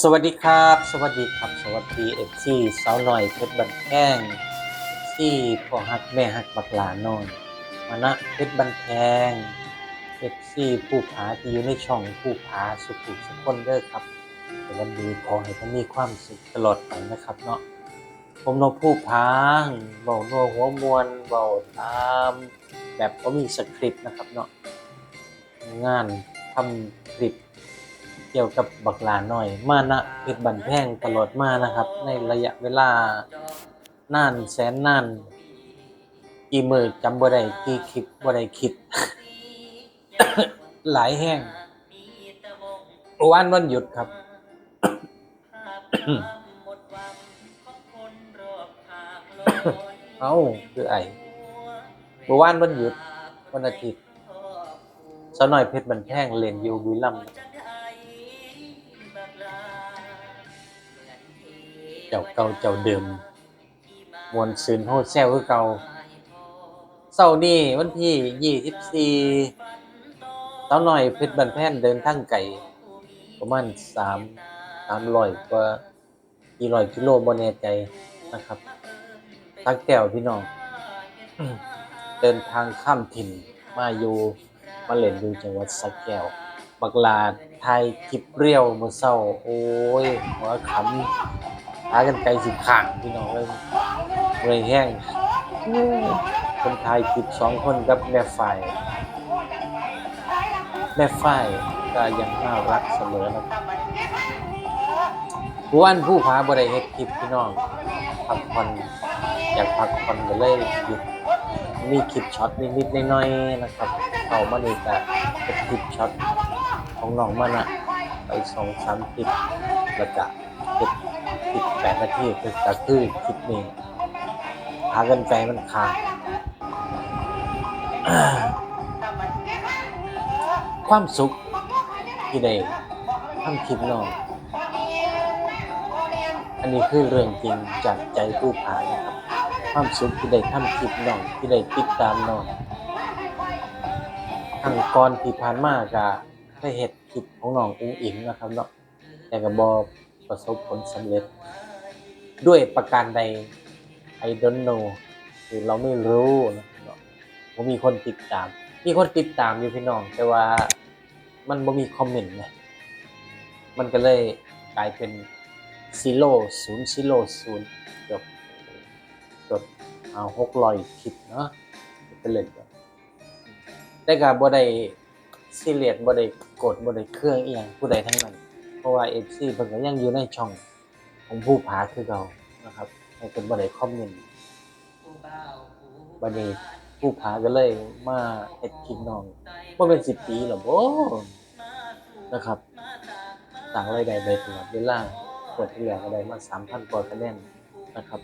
สวัสดีครับ สวัสดีครับ สวัสดีเอฟซีสาวหน่อยเพชรบันแข้งที่พ่อฮักแม่ฮักบักหลานนอนมานะเพชรบันแข้งเอฟซีผู้ผาที่อยู่ในช่องผู้ผาสุขุสุขคนเด้อครับแต่วันนี้ขอให้ท่านมีความสุขตลอดไปนะครับเนาะผมนกผู้ผาเบาโนหัวมวนเบาตามแบบก็มีสคริปต์นะครับเนาะงานทำคลิป เกี่ยวกับบักลาหน่อย มานะเพชรบันแพงตลอดมานะครับ ในระยะเวลานานแสนนานกี่มือจำบ่ได้กี่คลิปบ่ได้คิด หลายแห้งวันวันหยุดครับ เอาคือไอ้วานวันหยุดวันอาทิตย์สาวน้อยเพชรบันแพงเล่นอยู่บุรีรัมย์ จ้าเก่าเจ้าเดิมมวนซืนโฮดแซวคือเก่าเสาร์นี้วันที่ยี่สิบสี่สาวน้อยเพชรบันแพงเดินทางไกลประมาณสามสามร้อยกว่ากี่ร้อยกิโลบ่แน่ใจนะครับทักแก้วพี่น้อง เดินทางข้ามถิ่นมาอยู่มาเล่นอยู่จังหวัดสระแก้ว บักลาไทยคลิปเรียวมือเช้า โอ้ยหัวขำ หากันไกลสิข้างพี่น้องเอ้ยเมื่อยแห้งคนไทยคลิปสองคนกับแม่ฝ่ายแม่ฝ่ายก็ยังน่ารักเสมอนะครับผู้วันผู้พาบ่ได้เฮ็ดคลิปพี่น้องพักผ่อนอยากพักผ่อนก็เลยหยุดมีคลิปช็อตนิดๆน้อยๆนะครับเข้ามานี่ก็เป็นคลิปช็อตของน้องมันอะไปสองสามคลิปแล้วก็ แปดนาทีคือก็คือคลิปนี้หากันไกลมันขาดความสุขที่ได้ทำคลิปน้องอันนี้คือเรื่องจริงจากใจผู้ผานะครับความสุขที่ได้ทำคลิปน้องที่ได้ติดตามน้องทางก่อนที่ผ่านมาก็ได้เห็ดคลิปของน้องอุ้งอิงนะครับเนาะแต่ก็บอประสบผลสำเร็จ ด้วยประการใด I don't know คือเราไม่รู้นะครับเนาะผมมีคนติดตาม มีคนติดตามอยู่พี่น้อง แต่ว่ามันบ่มีคอมเมนต์นะมันก็เลยกลายเป็นซีโร่ศูนย์ซีโร่ศูนย์เกือบจดเอาหกร้อยคลิปเนาะเป็นเลยจ้ะแต่ก็บ่ได้ซีเรียสบ่ได้กดบ่ได้เครื่องเอียงผู้ใดทั้งนั้น เพราะว่า FC เพิ่นก็ยังอยู่ในช่อง ของผู้ผาคือเก่านะครับให้เพิ่นบ่ได้คอมเมนต์บัดนี้ผู้ผาก็เลยมาเฮ็ดคลิปน้องบ่เป็น10ปีแล้วบ่นะครับสร้างรายได้ได้ตลอดเวลาเปิดที่แล้วก็ได้มา3,000กว่าคะแนนนะครับ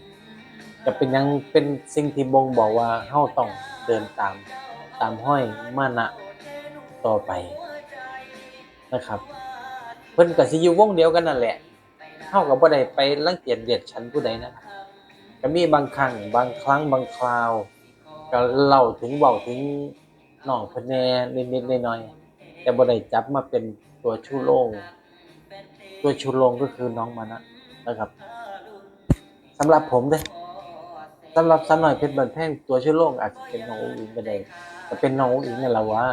จะเป็นหยังเป็นสิ่งที่บ่งบอกว่าเฮาต้องเดินตามตามห้อยมานะต่อไปนะครับ เพิ่นก็สิอยู่วงเดียวกันนั่นแหละ เฮาก็บ่ได้ไปรังเกียจเดียดฉันผู้ใดนะครับก็มีบางครั้งบางครั้งบางคราวก็เล่าถึงเว้าถึงน้องเพิ่นแหน่นิดๆหน่อยๆแต่บ่ได้จับมาเป็นตัวชูโรงตัวชูโรงก็คือน้องมานะนะครับสำหรับผมเด้อสำหรับสันหน่อยเพชรบันแพงตัวชื่อโลกอาจจะเป็นน้องอุ้งอิงก็ได้แต่เป็นน้องอุ้งอิงเนี่ยเราว่า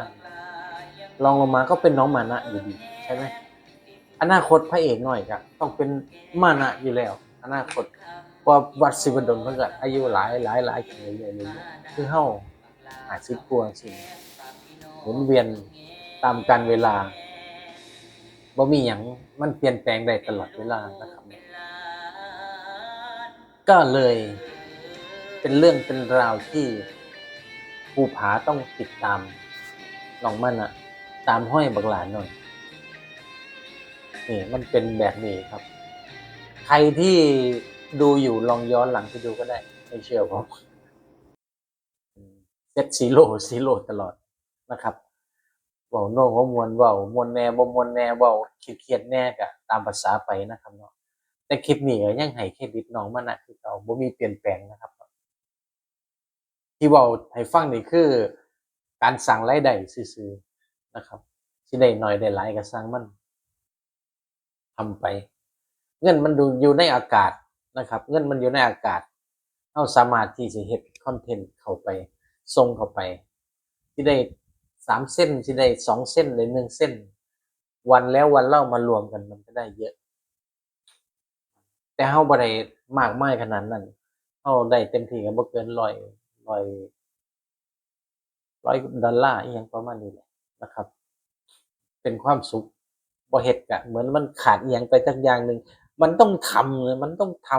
ลองลงมาก็เป็นน้องมานะอยู่ดีใช่ไหม อนาคตพระเอกหน่อยก็ต้องเป็นมานะอยู่แล้ว อนาคตพราะว่าวัดศิวดลเพิ่นก็อายุหลายหลายหลายขึ้นเรื่อยๆเลยคือเฮาอาจสิบกว่าสิหมุนเวียนตามการเวลาบ่มีหยังมันเปลี่ยนแปลงได้ตลอดเวลานะครับ ก็เลยเป็นเรื่องเป็นราวที่ภูผาต้องติดตามน้องมันอะตามห้อยบักหลานหน่อย นี่มันเป็นแบบนี้ครับ ใครที่ดูอยู่ลองย้อนหลังไปดูก็ได้ ไม่เชื่อผมเซตซีโร่ซีโร่ตลอดนะครับเว้าโน่ว่ามวนเว้ามวนแน่บ่มวนแน่เว้าเครียดแน่ก็ตามภาษาไปนะครับเนาะแต่คลิปนี้ยังให้เครดิตน้องมันะคือเก่าบ่มีเปลี่ยนแปลงนะครับ ที่เว้าให้ฟังนี่คือการสั่งรายได้ซื่อๆนะครับสิได้หน้อยได้หลายก็สร้างมัน ทำไป เงินมันดูอยู่ในอากาศนะครับ เงินมันอยู่ในอากาศเราสามารถที่จะเฮ็ดคอนเทนต์เข้าไปส่งเข้าไป ที่ได้สามเส้นที่ได้สองเส้นหรือหนึ่งเส้น วันแล้ววันเล่ามารวมกันมันก็ได้เยอะ แต่เฮาบ่ได้มากมายขนาดนั้นเฮาได้เต็มที่ก็บ่เกินร้อยร้อยร้อยดอลลาร์อีหยังประมาณนี้แหละนะครับ เป็นความสุข บ่เฮ็ดกะเหมือนมันขาดอีหยังไปสักอย่างหนึ่งมันต้องทำเลยมันต้องท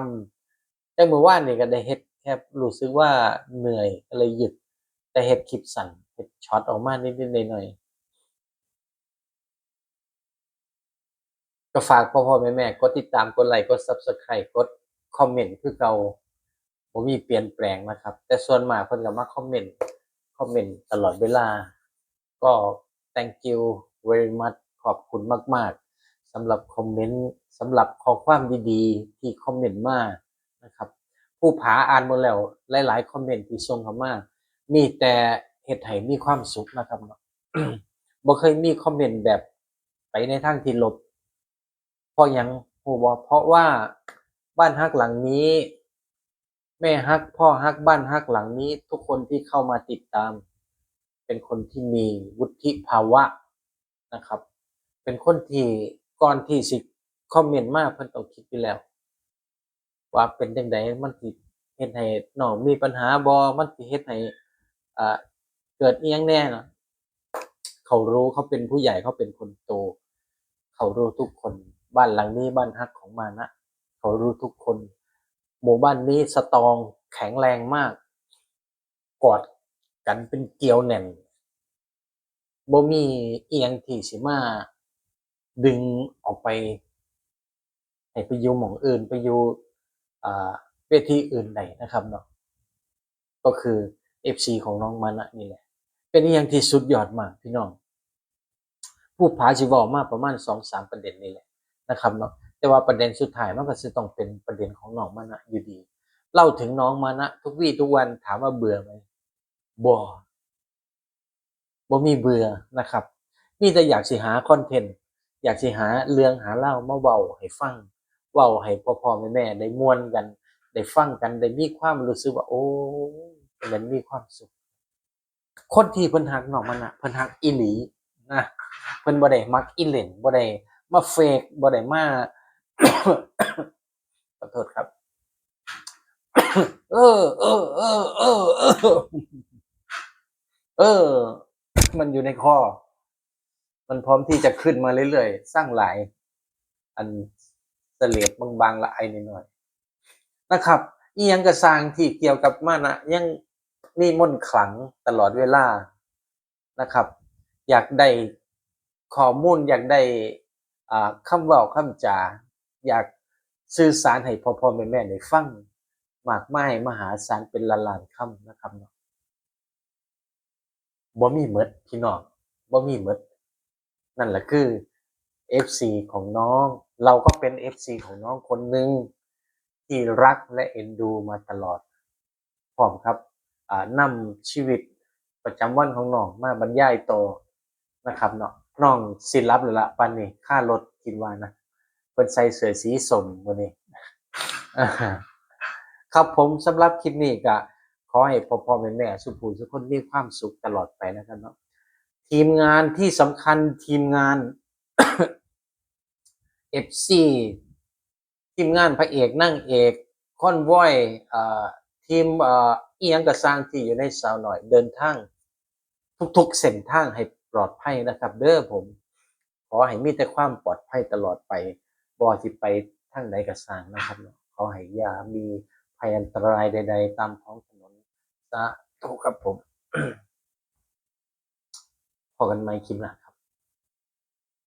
ำแต่เมื่อวานนี่ก็ได้เฮ็ดแค่รู้สึกว่าเหนื่อยก็เลยหยุด แต่เฮ็ดคลิปสั้นเฮ็ดช็อตออกมานิดๆหน่อยๆก็ฝากพ่อๆแม่ๆกดติดตามกดไลค์กด Subscribe กดคอมเมนต์คือเก่าบ่มีเปลี่ยนแปลงนะครับ แต่ส่วนมากเพิ่นก็มาคอมเมนต์คอมเมนต์ตลอดเวลา ก็ thank you very much ขอบคุณมาก ๆสำหรับคอมเมนต์สำหรับข้อความดีๆ ที่คอมเมนต์มานะครับ ผู้ผาอ่านหมดแล้วหลาย ๆ คอมเมนต์ที่ส่งเข้ามา มีแต่เฮ็ดให้มีความสุขนะครับเนาะบ่เคยมีคอมเมนต์แบบไปในทางที่ลบเพราะยังฮู้บ่เพราะว่าบ้านฮักหลังนี้ แม่ฮักพ่อฮักบ้านฮักหลังนี้ ทุกคนที่เข้ามาติดตาม เป็นคนที่มีวุฒิภาวะนะครับ เป็นคนที่ก่อนที่สิคอมเมนต์มาเพิ่นต้องคิดอยู่แล้ว ว่าเป็นจังไดมันสิเฮ็ดให้น้องมีปัญหาบ่มันสิเฮ็ดให้อ่าเกิดอิหยังแน่เนาะเขารู้เขาเป็นผู้ใหญ่เขาเป็นคนโต เขารู้ทุกคนบ้านหลังนี้บ้านฮักของมานะเขารู้ทุกคน หมู่บ้านนี้สตองแข็งแรงมาก กอดกันเป็นเกลียวแน่นบ่มีเอียงที่สิมา ดึงออกไปให้ไปอยู่หม่องอื่นไปอยู่เวทีอื่นใดนะครับเนาะก็คือ FC ของน้องมานะนี่แหละ เป็นอีหยังที่สุดยอดมากพี่น้อง ผู้ผาสิเว้ามาประมาณ2-3ประเด็นนี่แหละนะครับเนาะแต่ว่าประเด็นสุดท้ายมันก็สิต้องเป็นประเด็นของน้องมานะอยู่ดี เล่าถึงน้องมานะทุกวี่ทุกวันถามว่าเบื่อไหมบ่บ่มีเบื่อนะครับ มีแต่อยากสิหาคอนเทนต์ อยากสิหาเรื่องหาเล่ามาเว้าให้ฟังเว้าให้พ่อๆแม่ๆได้ม่วนกัน ได้ฟังกันได้มีความรู้สึกว่า โอ้มันมีความสุข คนที่เพิ่นฮักนอมันน่ะเพิ่นฮักอีหลีนะเพิ่นบ่ได้มักอีเล่นบ่ได้มาเฟกบ่ได้มาขอโทษครับ เออ เออ เออ เออ เออเออมันอยู่ในคอ มันพร้อมที่จะขึ้นมาเรื่อยๆ สร้างหลาย อันเสลียดบางๆละไอนิดหน่อยนะครับอียังกระสร้างที่เกี่ยวกับมานะยังมีมนขลังตลอดเวลานะครับ อยากได้ข้อมูลอยากได้อ่าคำเว้าคำจาอยากสื่อสารให้พ่อๆแม่ๆได้ฟังมากมายมหาศาลเป็นล้านๆคำนะครับเนาะบ่มีหมดพี่น้องบ่มีหมด นั่นแหละคือ FC ของน้อง เราก็เป็น FC ของน้องคนหนึ่งที่รักและเอ็นดูมาตลอดพร้อมครับนำชีวิตประจำวันของน้องมาบรรยายต่อนะครับเนาะน้องสิรับแล้วละปันนี้ค่ารถคิดว่านะเพิ่นใส่เสื้อสีสมมื้อนี้ครับผมสำหรับคลิปนี้ก็ขอให้พ่อพ่อแม่แม่สุภูทุคนมีความสุขตลอดไปนะครับเนาะ ทีมงานที่สำคัญทีมงาน FC ทีมงานพระเอกนั่งเอกคอนวอยทีมเอียงกระสร้างที่อยู่ในสาวหน่อยเดินทาง ทุกๆเส้นทางให้ปลอดภัยนะครับ เด้อผม ขอให้มีแต่ความปลอดภัยตลอดไปบ่สิไปทางใดกระสร้างนะครับขอให้ยามีภัยอันตรายใด ๆ ตามท้องถนนสาธุครับผม พอกันไหมคลิปหนะ